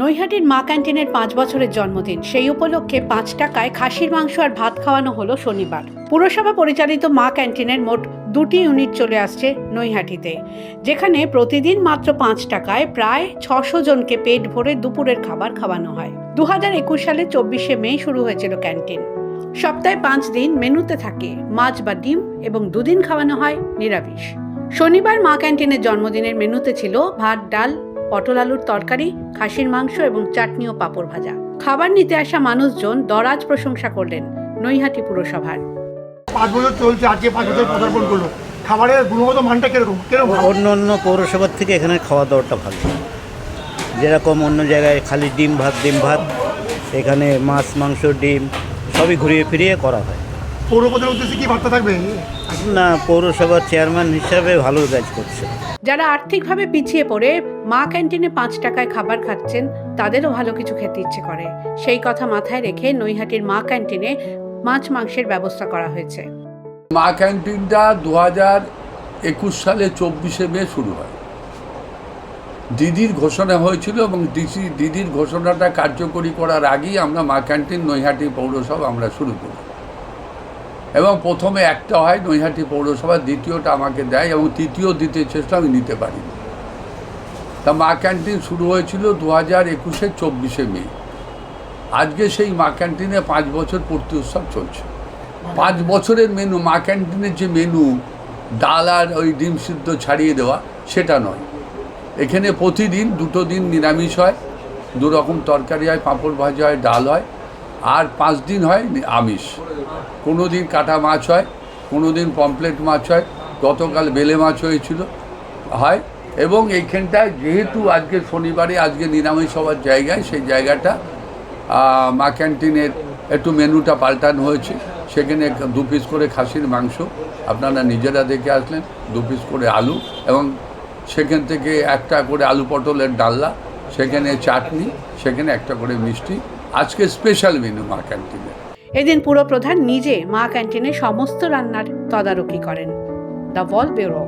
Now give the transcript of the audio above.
নৈহাটির মা ক্যান্টিনের পাঁচ বছরের জন্মদিন। সেই উপলক্ষে পাঁচ টাকায় খাসির মাংস আর ভাত খাওয়ানো হলো শনিবার। পুরসভা পরিচালিত মা ক্যান্টিনের মোট দুটি ইউনিট চলে আসছে নৈহাটিতে, যেখানে প্রতিদিন মাত্র পাঁচ টাকায় প্রায় ছশো জনকে পেট ভরে দুপুরের খাবার খাওয়ানো হয়। দু হাজার একুশ সালে চব্বিশে মে শুরু হয়েছিল ক্যান্টিন। সপ্তাহে পাঁচ দিন মেনুতে থাকে মাছ বা ডিম এবং দুদিন খাওয়ানো হয় নিরামিষ। শনিবার মা ক্যান্টিনের জন্মদিনের মেনুতে ছিল ভাত, ডাল পটল আলুর তরকারি খাসির মাংস এবং চাটনি ও পাঁপড় ভাজা। খাবার নিতে আসা মানুষজন দরাজ প্রশংসা করলেন নৈহাটি পুরসভার। পাঁচ বছর চলছে আজকে পাঁচ বছর পদার্পণ করল। খাবারের গুণগত মানটা কীরকম? কীরকম অন্য অন্য পৌরসভার থেকে এখানে খাওয়া দাওয়াটা ভালো। যেরকম অন্য জায়গায় খালি ডিম ভাত ডিম ভাত এখানে মাছ মাংস ডিম সবই ঘুরিয়ে ফিরিয়ে করা হয়। পৌরপতির উদ্দেশ্যে কি বার্তা থাকবে? না পৌরসভার চেয়ারম্যান হিসাবে ভালো কাজ করছে। যারা আর্থিকভাবে পিছিয়ে পড়ে মা ক্যান্টিনে পাঁচ টাকায় খাবার খাচ্ছেন, তাদেরও ভালো কিছু খেতে ইচ্ছে করে। সেই কথা মাথায় রেখে নৈহাটির মা ক্যান্টিনে মাছ মাংসের ব্যবস্থা করা হয়েছে। মা ক্যান্টিনটা দু হাজার একুশ সালে চব্বিশে মে শুরু হয়। দিদির ঘোষণা হয়েছিল এবং ডিসি দিদির ঘোষণাটা কার্যকরী করার আগেই আমরা মা ক্যান্টিন নৈহাটি পৌরসভা আমরা শুরু করি। এবং প্রথমে একটা হয় নৈহাটি পৌরসভা, দ্বিতীয়টা আমাকে দেয় এবং তৃতীয় দিতে চেষ্টা আমি নিতে পারি তা মা ক্যান্টিন শুরু হয়েছিল দু হাজার একুশের চব্বিশে মে। আজকে সেই মা ক্যান্টিনে পাঁচ বছর পূর্তি উৎসব চলছে। পাঁচ বছরের মেনু, মা ক্যান্টিনের যে মেনু, ডাল আর ওই ডিম সিদ্ধ ছাড়িয়ে দেওয়া, সেটা নয়। এখানে প্রতিদিন দুটো দিন নিরামিষ হয় দু রকম তরকারি হয়, পাঁপড় ভাজা হয়, ডাল হয়, আর পাঁচ দিন হয় আমিষ। কোনো দিন কাটা মাছ হয়, কোনো দিন পমপ্লেট মাছ হয়। গতকাল বেলে মাছ হয়েছিল, হয়। এবং এইখানটায় যেহেতু আজকে শনিবারে, আজকে নিরামিষ হওয়ার জায়গায়, সেই জায়গাটা মা ক্যান্টিনের একটু মেনুটা পাল্টানো হয়েছে। সেখানে দু পিস করে খাসির মাংস, আপনারা নিজেরা দেখে আসলেন, দু পিস করে আলু এবং সেখান থেকে একটা করে আলু পটলের ডাল্লা সেখানে চাটনি, সেখানে একটা করে মিষ্টি। আজকে স্পেশাল মেনু মা ক্যান্টিনে। এদিন পুরপ্রধান নিজে মা ক্যান্টিনে সমস্ত রান্নার তদারকি করেন। The wall bureau.